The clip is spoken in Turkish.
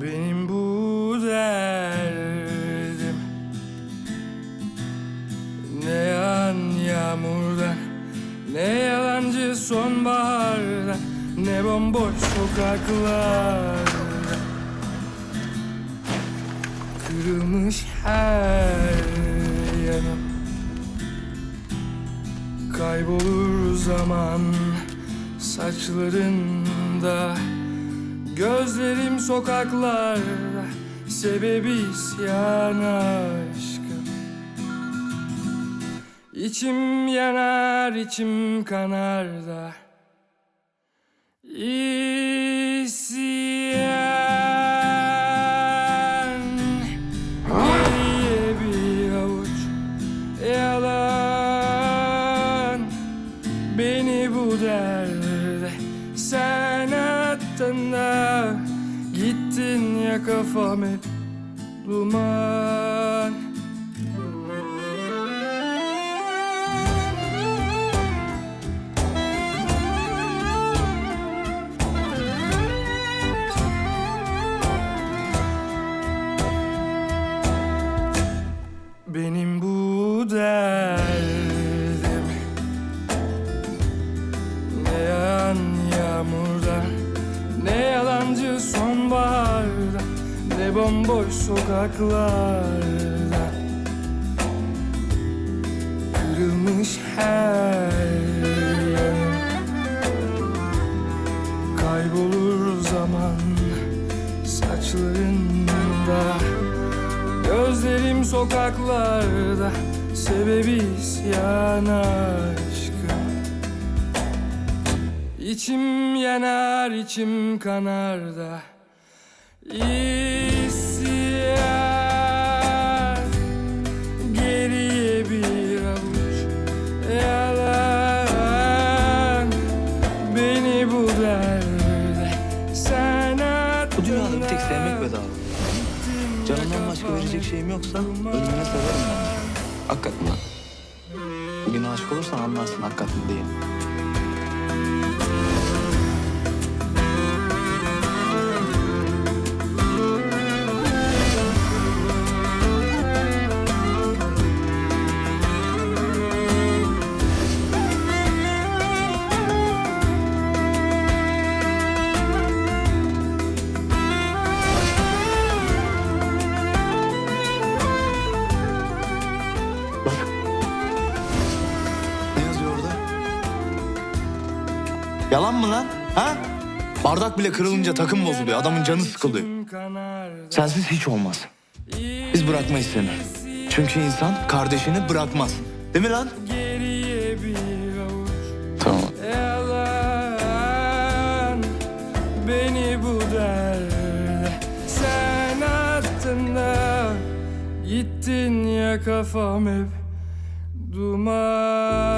Benim bu derdim. Ne yağan yağmurdan Ne yalancı sonbahardan Ne bomboş sokaklarda. Kırılmış her yanım. Kaybolur zaman saçlarında Gözlerim sokaklarda Sebebi isyan aşkım İçim yanar içim kanar da İsyan da Gittin ya kafam hep duman sonbaharda Ne bomboş sokaklarda. Kırılmış her yanım Kaybolur zaman saçlarında. Gözlerim sokaklarda Sebebi isyan aşkım İçim yanar içim kanar da İsyan Geriye bir avuç yalan Beni bu derde sen attın Bu dünyada bir tek sevmek da. bedava. Canımdan başka verecek şeyim yoksa ölümüne severim ben. Hakikaten lan. Bir gün aşık olursan anlarsın hakikaten diye. Yalan mı lan? Ha? Bardak bile kırılınca takım bozuluyor. Adamın canı sıkılıyor. Sensiz hiç olmaz. Biz bırakmayız seni. Çünkü insan kardeşini bırakmaz. Değil mi lan? Tamam. Beni bu sen attın da Gittin ya kafam hep duman